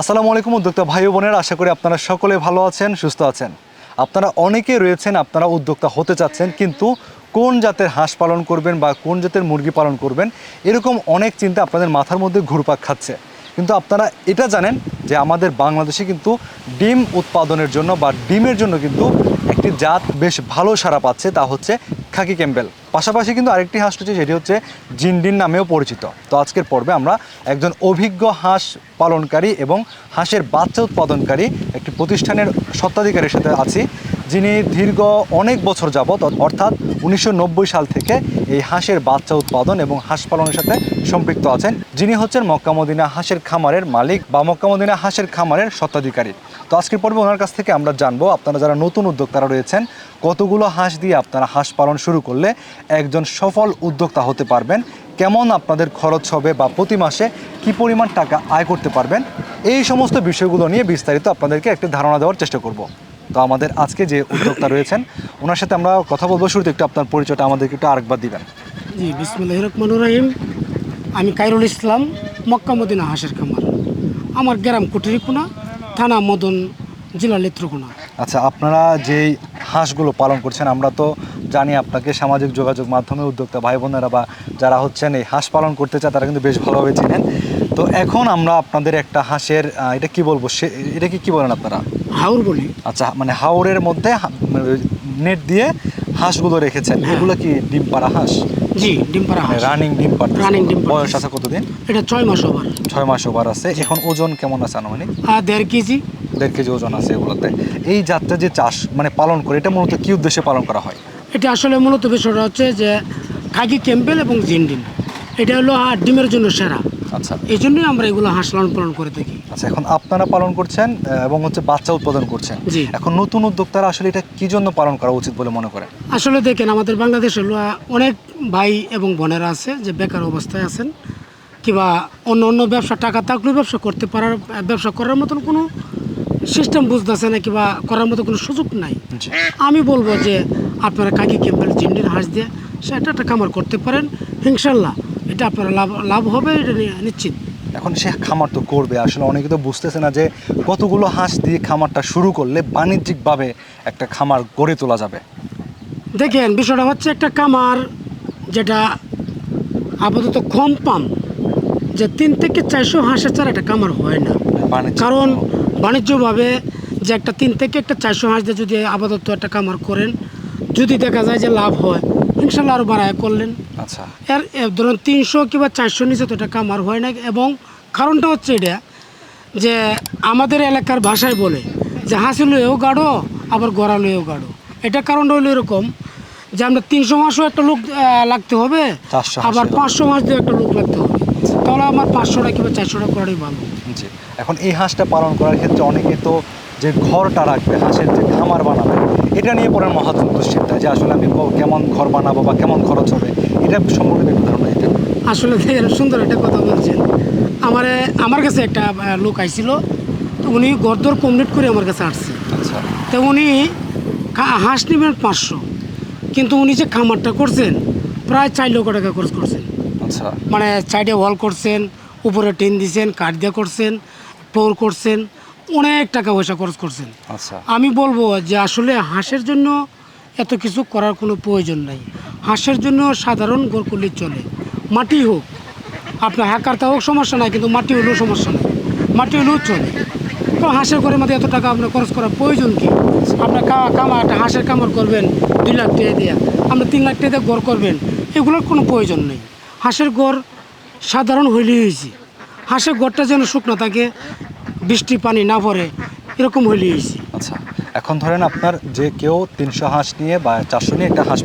আসসালামু আলাইকুম উদ্যোক্তা ভাই বোনের, আশা করি আপনারা সকলে ভালো আছেন, সুস্থ আছেন। আপনারা অনেকে রয়েছেন, আপনারা উদ্যোক্তা হতে চাচ্ছেন, কিন্তু কোন জাতের হাঁস পালন করবেন বা কোন জাতের মুরগি পালন করবেন, এরকম অনেক চিন্তা আপনাদের মাথার মধ্যে ঘুরপাক খাচ্ছে। কিন্তু আপনারা এটা জানেন যে আমাদের বাংলাদেশে কিন্তু ডিম উৎপাদনের জন্য বা ডিমের জন্য কিন্তু একটি জাত বেশ ভালো সারা পাচ্ছে, তা হচ্ছে খাকি ক্যাম্বেল। পাশাপাশি কিন্তু আরেকটি হাঁস রয়েছে, সেটি হচ্ছে জিনডিন নামেও পরিচিত। তো আজকের পর্বে আমরা একজন অভিজ্ঞ হাঁস পালনকারী এবং হাঁসের বাচ্চা উৎপাদনকারী একটি প্রতিষ্ঠানের স্বত্বাধিকারীর সাথে আছি। যিনি দীর্ঘ অনেক বছর যাবৎ, অর্থাৎ উনিশশো নব্বই সাল থেকে এই হাঁসের বাচ্চা উৎপাদন এবং হাঁস পালনের সাথে সম্পৃক্ত আছেন। যিনি হচ্ছেন মক্কামদিনা হাঁসের খামারের মালিক বা মক্কামদিনা হাঁসের খামারের স্বত্বাধিকারী। তো আজকের পর্বে ওনার কাছ থেকে আমরা জানব, আপনারা যারা নতুন উদ্যোক্তারা রয়েছেন, কতগুলো হাঁস দিয়ে আপনারা হাঁস পালন শুরু করলে একজন সফল উদ্যোক্তা হতে পারবেন, কেমন আপনাদের খরচ হবে বা প্রতি মাসে কি পরিমাণ টাকা আয় করতে পারবেন, এই সমস্ত বিষয়গুলো নিয়ে বিস্তারিত আপনাদেরকে একটি ধারণা দেওয়ার চেষ্টা করব। তো আমাদের আজকে যে উদ্যোক্তা রয়েছেন ওনার সাথে আমরা কথা বলব। শুরুতে একটু আপনার পরিচয়টা আমাদেরকে একটু আরেকবার দিবেন। জি বিসমুল্লাহ রহমানুর রহিম। আমি কাইরুল ইসলাম মক্কা মদিনা হাঁসের খামার। আমার গ্রাম কুটিরিকুনা থানা মদন জেলা নেত্রকোনা। আচ্ছা আপনারা যেই হাঁসগুলো পালন করছেন আমরা তো জানি আপনাকে সামাজিক যোগাযোগ মাধ্যমে উদ্যোক্তা ভাই বোনেরা বা যারা হচ্ছেন এই হাঁস পালন করতে চায় তারা কিন্তু বেশ ভালোভাবে চেনেন। তো এখন আমরা আপনাদের একটা হাঁসের এটা কি বলব? সে এটা কি কি বলেন আপনারা? হাউর বলি। আচ্ছা মানে হাওরের মধ্যে নেট দিয়ে হাঁসগুলো রেখেছেন। হ্যাঁ। এগুলো কি ডিম পাড়া হাঁস? জি ডিমপাড়া হাঁস। রানিং ডিম পাড়া Running ডিম বয়স। আছে কতদিন? এটা ছয় মাস ওভার। ছয় মাস ওভার আছে। এখন ওজন কেমন আছে আনুমানিক? দেড় কেজি। দেড় কেজি ওজন আছে এগুলোতে। এই জাতটা যে চাষ মানে পালন করে এটা মূলত কি উদ্দেশ্যে পালন করা হয়? এটা আসলে মূলত বিষয়টা হচ্ছে যে খাকি ক্যাম্পেল এবং জিনডিন এটা হলো ডিমের জন্য সেরা। আচ্ছা। এই জন্যই আমরা এগুলো হাঁস লালন পালন করে থাকি। আচ্ছা এখন আপনারা পালন করছেন এবং হচ্ছে বাচ্চা উৎপাদন করছেন। এখন নতুন উদ্যোক্তারা আসলে এটা কি জন্য পালন করা উচিত বলে মনে করেন? আসলে দেখেন আমাদের বাংলাদেশে অনেক ভাই এবং বোনেরা আছে যে বেকার অবস্থায় আছেন কিংবা অন্য অন্য ব্যবসা টাকা থাকলেও ব্যবসা করতে পারার ব্যবসা করার মতন কোনো সিস্টেম বুঝতেছে না কিংবা করার মতো কোনো সুযোগ নাই। আমি বলব যে আপনারা কাকি ক্যাম্পেল জিন্ডির হাঁস দিয়ে সেটা একটা কামার করতে পারেন ইনশাল্লাহ। এটা আপনারা লাভ লাভ হবে এটা নিশ্চিত। এখন সে খামার তো করবে। আসলে অনেকে তো বুঝতেছে না যে কতগুলো হাঁস দিয়ে খামারটা শুরু করলে বাণিজ্যিকভাবে একটা খামার গড়ে তোলা যাবে। দেখেন বিষয়টা হচ্ছে একটা খামার যেটা আপাতত কম পাম যে তিন থেকে চারশো হাঁসের ছাড়া একটা খামার হয় না। কারণ বাণিজ্যভাবে যে একটা তিন থেকে একটা চারশো হাঁস দিয়ে যদি আপাতত একটা কামার করেন যদি দেখা যায় যে লাভ হয় ইনশাল্লাহ আরও বাড়ায় করলেন। আচ্ছা। এর ধরুন তিনশো কিংবা চারশো নিচে তো এটা কামার হয় না এবং কারণটা হচ্ছে এটা যে আমাদের এলাকার ভাষায় বলে যে হাসি লইয়েও গাঢ় আবার গড়া লইয়েও গাঢ়। এটা কারণটা হলো এরকম যে আমরা তিনশো মাসও একটা লোক লাগতে হবে 400 আবার পাঁচশো মাস দিয়ে একটা লোক লাগতে হবে। তাহলে আমার পাঁচশোটা কিংবা চারশোটা করাটাই ভালো। জি। এখন এই হাঁসটা পালন করার ক্ষেত্রে অনেকে তো যে ঘরটা রাখবে হাঁসের যে খামার বানাবে এটা নিয়ে পড়েন মহা দুশ্চিন্তা যে আসলে আমি কেমন ঘর বানাবো বা কেমন খরচ হবে এটা সম্পর্কে একটু ধারণা দিতেন আসলে সুন্দর একটা কথা বলছেন। আমার আমার কাছে একটা লোক আইছিল তো উনি গরদর কমপ্লিট করে আমার কাছে আসছে। আচ্ছা। তো উনি হাঁস নেবেন পাঁচশো কিন্তু উনি যে খামারটা করছেন প্রায় চার লক্ষ টাকা খরচ করছেন। আচ্ছা। মানে চাইডে ওয়াল করছেন উপরে টিন দিছেন কাঠ দিয়ে করছেন ফ্লোর করছেন। অনেক টাকা পয়সা খরচ করছেন। আচ্ছা। আমি বলব যে আসলে হাঁসের জন্য এত কিছু করার কোনো প্রয়োজন নাই। হাঁসের জন্য সাধারণ গোর করলে চলে। মাটি হোক আপনার হাকারতা হোক সমস্যা নাই কিন্তু মাটি হলেও সমস্যা নাই। মাটি হলেও চলে। তো হাঁসের ঘরের মধ্যে এত টাকা আপনার খরচ করার প্রয়োজন কি? আপনার কামা একটা হাঁসের কামার করবেন দুই লাখ টাকা দিয়ে। আপনি তিন লাখ টাকা দিয়ে গড় করবেন এগুলোর কোনো প্রয়োজন নেই। হাঁসের গড় সাধারণ হইলেই হয়েছে। হাঁসের গড়টা যেন শুকনো থাকে বৃষ্টি পানি না পড়ে এরকম হইলেই হয়েছে। আচ্ছা এখন ধরেন আপনার যে কেউ তিনশো হাঁস নিয়ে বা চারশো নিয়ে একটা হাঁস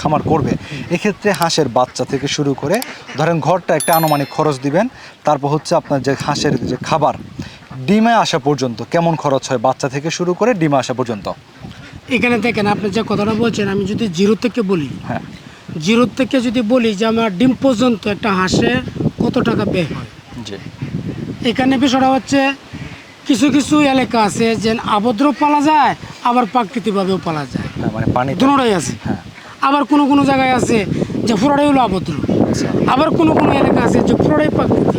খামার করবে এক্ষেত্রে হাঁসের বাচ্চা থেকে শুরু করে ধরেন ঘরটা একটা আনুমানিক খরচ দিবেন তারপর হচ্ছে আপনার যে হাঁসের যে খাবার ডিমে আসা পর্যন্ত কেমন খরচ হয় বাচ্চা থেকে শুরু করে ডিমে আসা পর্যন্ত? এখানে দেখেন আপনি যে কথাটা বলছেন আমি যদি জিরো থেকে বলি হ্যাঁ। জিরো থেকে যদি বলি যে আমার ডিম পর্যন্ত একটা হাঁসে কত টাকা ব্যয় হয়? জি। এখানে বিষয়টা হচ্ছে কিছু কিছু এলাকা আছে যে আবদ্র পালা যায় আবার প্রাকৃতিকভাবেও পালা যায়। হ্যাঁ মানে পানি আছে। হ্যাঁ। আবার কোনো কোনো জায়গায় আছে যে পুরোটাই হলো আবদ্র। আচ্ছা। আবার কোনো কোনো এলাকা আছে যে পুরোটাই প্রাকৃতিক।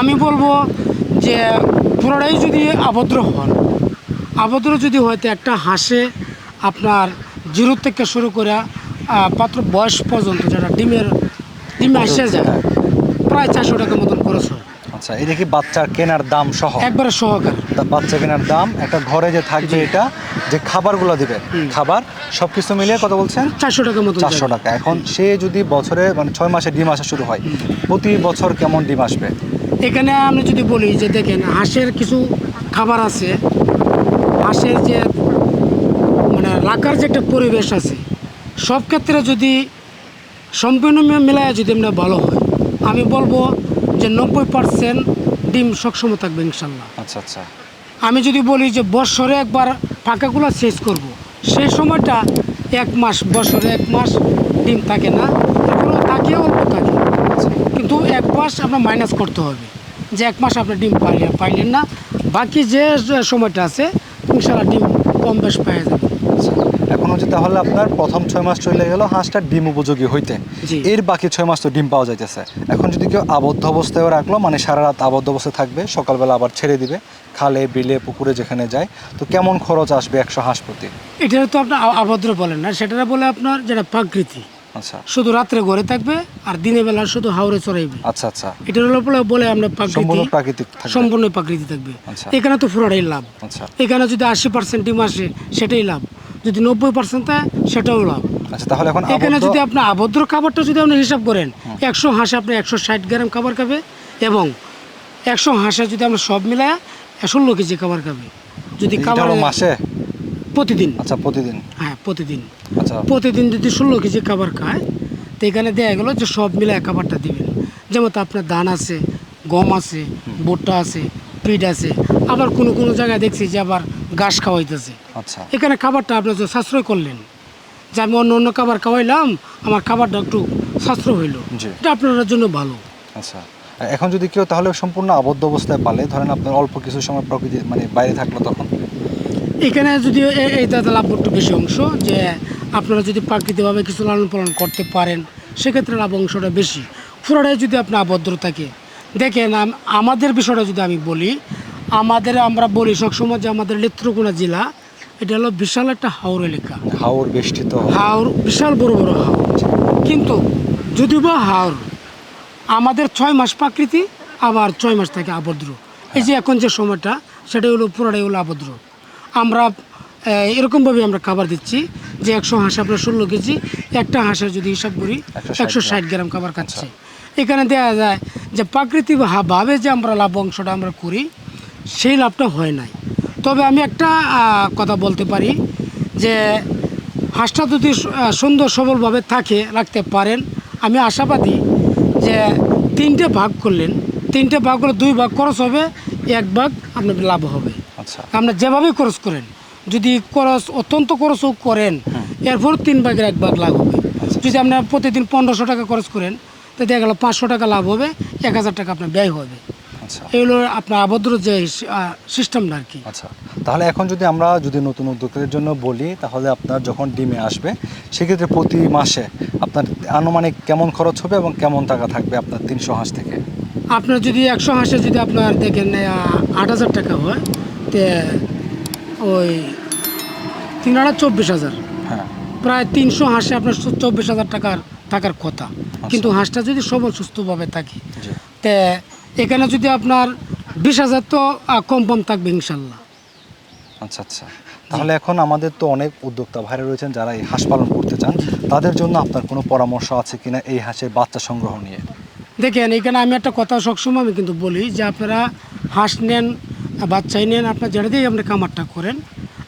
আমি বলব যে পুরোটাই যদি আবদ্ধ হন আবদ্ধ যদি হয়তো একটা হাঁসে আপনার জিরো থেকে শুরু করে পাত্র বয়স পর্যন্ত যেটা ডিমের ডিমে এসে যায় প্রায় চারশো টাকার মতন খরচ হয়। আচ্ছা এটা কি বাচ্চা কেনার দাম সহ। একবারে সহকার। বাচ্চা কেনার দাম একটা ঘরে যে থাকবে এটা যে খাবারগুলো দিবে খাবার সব কিছু মিলিয়ে কত বলছেন? চারশো টাকার মতো চারশো টাকা। এখন সে যদি বছরে মানে ছয় মাসে ডিম আসা শুরু হয় প্রতি বছর কেমন ডিম আসবে? এখানে আমি যদি বলি যে দেখেন হাঁসের কিছু খাবার আছে হাঁসের যে মানে রাখার যে একটা পরিবেশ আছে সব ক্ষেত্রে যদি সম্পূর্ণ মিলায় যদি আমরা ভালো হয় আমি বলব যে নব্বই পার্সেন্ট ডিম সবসময় থাকবে ইনশাল্লাহ। আচ্ছা আচ্ছা। আমি যদি বলি যে বছরে একবার পাকাগুলো শেষ করব। সেই সময়টা এক মাস বছরে এক মাস ডিম থাকে না এগুলো থাকে অল্প থাকে। কিন্তু এক মাস আপনার মাইনাস করতে হবে যে এক মাস আপনি ডিম পাইলেন পাইলেন না। বাকি যে যে সময়টা আছে ইনশাল্লাহ ডিম কম বেশ পাওয়া যাবে। এখন হচ্ছে তাহলে আপনার প্রথম ছয় মাস চলে গেল হাঁসটা ডিম উপযোগী হইতে। এর বাকি ছয় মাস তো ডিম পাওয়া যাইতেছে। এখন যদি কেউ আবদ্ধ অবস্থায় রাখল মানে সারা রাত আবদ্ধ অবস্থায় থাকবে সকালবেলা আবার ছেড়ে দিবে খালে বিলে পুকুরে যেখানে যায় তো কেমন খরচ আসবে একশো হাঁস প্রতি? এটা তো আপনার আবদ্ধ বলেন না সেটা বলে আপনার যেটা প্রাকৃতি আচ্ছা। শুধু রাত্রে ঘরে থাকবে আর দিনের বেলা শুধু হাওড়ে চড়াইবে। আচ্ছা আচ্ছা। এটা হলো বলে আমরা সম্পূর্ণ প্রাকৃতিক প্রাকৃতিক সম্পূর্ণ প্রাকৃতি থাকবে। আচ্ছা। এখানে তো পুরোটাই লাভ। আচ্ছা। এখানে যদি আশি পার্সেন্ট ডিম আসে সেটাই লাভ। যদি নব্বই পার্সেন্ট থাকে সেটাও লাভ। আচ্ছা তাহলে এখন এখানে যদি আপনি আবদ্ধ খাবারটা যদি আপনি হিসাব করেন একশো হাঁসে আপনি একশো ষাট গ্রাম খাবার খাবে এবং একশো হাঁসে যদি আমরা সব মিলায় ষোলো কেজি খাবার খাবে। যদি খাবার মাসে? প্রতিদিন। আচ্ছা প্রতিদিন। হ্যাঁ। প্রতিদিন। আচ্ছা। প্রতিদিন যদি ষোলো কেজি খাবার খায় তো এখানে দেয়া গেলো যে সব মিলায় খাবারটা দিবেন। যেমন তো আপনার ধান আছে গম আছে ভুট্টা আছে পিঠ আছে। আবার কোনো কোনো জায়গায় দেখছি যে আবার ঘাস খাওয়াইতেছে। আচ্ছা। এখানে খাবারটা আপনার যে সাশ্রয় করলেন যে আমি অন্য অন্য খাবার খাওয়াইলাম আমার খাবারটা একটু সাশ্রয় হইল। এটা আপনার জন্য ভালো। আচ্ছা। এখন যদি কেউ তাহলে সম্পূর্ণ আবদ্ধ অবস্থায় পালে ধরেন আপনার অল্প কিছু সময় প্রকৃতি মানে বাইরে থাকল তখন? এখানে যদি এ- এইটাতে লাভ একটু বেশি অংশ যে আপনারা যদি প্রাকৃতিকভাবে কিছু লালন পালন করতে পারেন সেক্ষেত্রে লাভ অংশটা বেশি। পুরোটাই যদি আপনি আবদ্ধ থাকে। দেখেন আমাদের বিষয়টা যদি আমি বলি আমাদের আমরা বলি সবসময় যে আমাদের নেত্রকোনা জেলা এটা হলো বিশাল একটা হাওর এলাকা। হাওর বেষ্টিত। হাওর বিশাল বড় বড় হাওর। কিন্তু যদি বা হাওর আমাদের ছয় মাস প্রাকৃতি আবার ছয় মাস থাকে আবদ্র এই যে এখন যে সময়টা সেটা হলো পুরোটাই হলো আবদ্র আমরা এরকমভাবে আমরা খাবার দিচ্ছি যে একশো হাঁস আপনার ষোলো কেজি একটা হাঁসের যদি হিসাব করি একশো ষাট গ্রাম। খাবার খাচ্ছে। এখানে দেওয়া যায় যে প্রাকৃতিক ভা- যে আমরা লাভ অংশটা আমরা করি সেই লাভটা হয় নাই। তবে আমি একটা কথা বলতে পারি যে হাঁসটা যদি সুন্দর সবলভাবে থাকে রাখতে পারেন আমি আশাবাদী যে তিনটে ভাগ করলেন তিনটে ভাগ করলে দুই ভাগ খরচ হবে এক ভাগ আপনার লাভ হবে। আচ্ছা। আপনার যেভাবে খরচ করেন যদি খরচ অত্যন্ত খরচও করেন এরপর তিন ভাগের এক ভাগ লাভ হবে। যদি আপনার প্রতিদিন পনেরোশো টাকা খরচ করেন তো দেখা গেল পাঁচশো টাকা লাভ হবে এক হাজার টাকা আপনার ব্যয় হবে। আচ্ছা। এগুলো আপনার আবদ্ধ যে সিস্টেমটা আর কি। আচ্ছা। তাহলে এখন যদি আমরা যদি নতুন উদ্যোক্তাদের জন্য বলি তাহলে আপনার যখন ডিমে আসবে সেক্ষেত্রে প্রতি মাসে আপনার আনুমানিক কেমন খরচ হবে এবং কেমন টাকা থাকবে আপনার তিনশো হাঁস থেকে? আপনার যদি একশো হাঁসে যদি আপনার দেখেন আট হাজার টাকা হয় ওই তিন হাজার চব্বিশ হাজার। হ্যাঁ। প্রায় তিনশো হাঁসে আপনার চব্বিশ হাজার টাকার থাকার কথা। কিন্তু হাঁসটা যদি সবল সুস্থভাবে থাকে তে এখানে যদি আপনার বিশ হাজার তো কম কম থাকবে ইনশাল্লাহ। আচ্ছা আচ্ছা। তাহলে এখন আমাদের তো অনেক উদ্যোক্তা ভাইরা রয়েছেন যারা এই হাঁস পালন করতে চান। তাদের জন্য আপনার কোনো পরামর্শ আছে কিনা এই হাঁসের বাচ্চা সংগ্রহ নিয়ে? দেখেন এখানে আমি একটা কথা সবসময় আমি কিন্তু বলি যে আপনারা হাঁস নেন বাচ্চাই নেন, আপনার যেটা দিয়ে আপনি কামারটা করেন,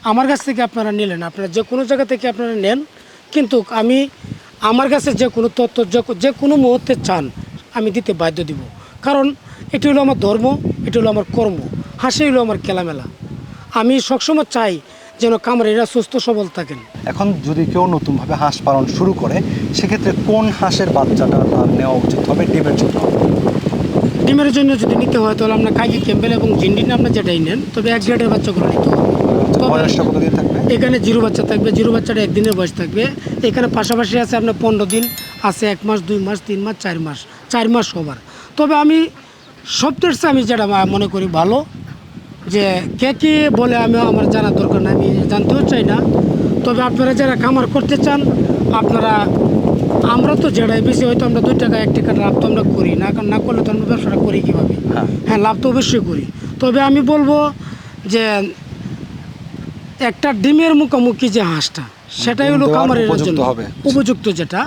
আমার কাছ থেকে আপনারা নিলেন। আপনারা যে কোনো জায়গা থেকে আপনারা নেন, কিন্তু আমি আমার কাছে যে কোনো তথ্য, যে- কোনো মুহূর্তে চান, আমি দিতে বাধ্য দিব। কারণ এটি হলো আমার ধর্ম, এটি হলো আমার কর্ম, হাসি হলো আমার খেলামেলা। আমি সবসময় চাই যেন কামারিরা সুস্থ, সবল থাকেন। এখন যদি কেউ নতুনভাবে হাঁস পালন শুরু করে, সেক্ষেত্রে কোন হাঁসের বাচ্চাটা তার নেওয়া উচিত হবে, ডিমের জন্য? ডিমের জন্য যদি নিতে হয় তাহলে আপনার কাকি ক্যাম্বেল এবং জিন্ডিন আপনার যেটাই নেন তবে এক গ্রেডের বাচ্চাগুলো নিতে হবে। এখানে জিরো বাচ্চা থাকবে জিরো বাচ্চাটা একদিনের বয়স থাকবে। এখানে পাশাপাশি আছে আপনার পনেরো দিন আছে এক মাস দুই মাস তিন মাস চার মাস চার মাস সবার তবে আমি সবচেয়ে আমি যেটা মনে করি ভালো যে কে কী বলে আমি আমার জানার দরকার নাই আমি জানতেও চাই না। তবে আপনারা যারা খামার করতে চান আপনারা আমরা তো যেটাই বেশি হয়তো আমরা দুই টাকা এক টাকা লাভ তো আমরা করি না কারণ না করলে তো আমরা ব্যবসাটা করি কীভাবে? হ্যাঁ। হ্যাঁ লাভ তো অবশ্যই করি। তবে আমি বলব যে একটা ডিমের মুখোমুখি যে হাঁসটা সেটাই হলো খামারের জন্য হবে। উপযুক্ত যেটা।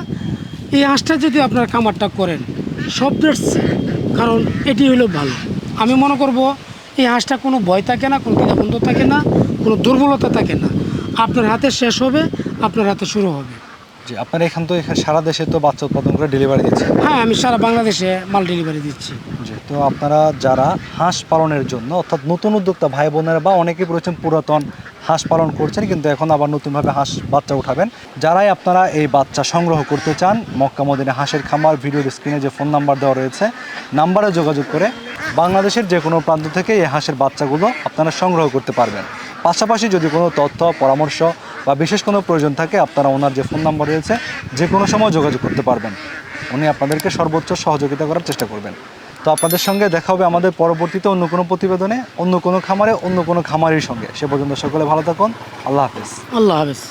এই হাঁসটা যদি আপনার খামারটা করেন সব বেড়ছে কারণ এটি হলো ভালো। আমি মনে করব এই হাঁসটা কোনো ভয় থাকে না কোনো দ্বিধাবন্ধ থাকে না কোনো দুর্বলতা থাকে না। আপনার হাতে শেষ হবে আপনার হাতে শুরু হবে। জি আপনার এখান তো এখানে সারা দেশে তো বাচ্চা উৎপাদন করে ডেলিভারি দিচ্ছে। হ্যাঁ আমি সারা বাংলাদেশে মাল ডেলিভারি দিচ্ছি। জি তো আপনারা যারা হাঁস পালনের জন্য অর্থাৎ নতুন উদ্যোক্তা ভাই বোনেরা বা অনেকেই রয়েছেন পুরাতন হাঁস পালন করছেন কিন্তু এখন আবার নতুনভাবে হাঁস বাচ্চা উঠাবেন। যারাই আপনারা এই বাচ্চা সংগ্রহ করতে চান মক্কা মদিনে হাঁসের খামার ভিডিও স্ক্রিনে যে ফোন নাম্বার দেওয়া রয়েছে নাম্বারে যোগাযোগ করে বাংলাদেশের যে কোনো প্রান্ত থেকে এই হাঁসের বাচ্চাগুলো আপনারা সংগ্রহ করতে পারবেন। পাশাপাশি যদি কোনো তথ্য, পরামর্শ বা বিশেষ কোনো প্রয়োজন থাকে, আপনারা ওনার যে ফোন নাম্বার রয়েছে, যে কোনো সময় যোগাযোগ করতে পারবেন। উনি আপনাদেরকে সর্বোচ্চ সহযোগিতা করার চেষ্টা করবেন। তো আপনাদের সঙ্গে দেখা হবে আমাদের পরবর্তীতে অন্য কোনো প্রতিবেদনে, অন্য কোনো খামারে, অন্য কোনো খামারের সঙ্গে। সে পর্যন্ত সকলে ভালো থাকুন। আল্লাহ হাফেজ। আল্লাহ হাফেজ।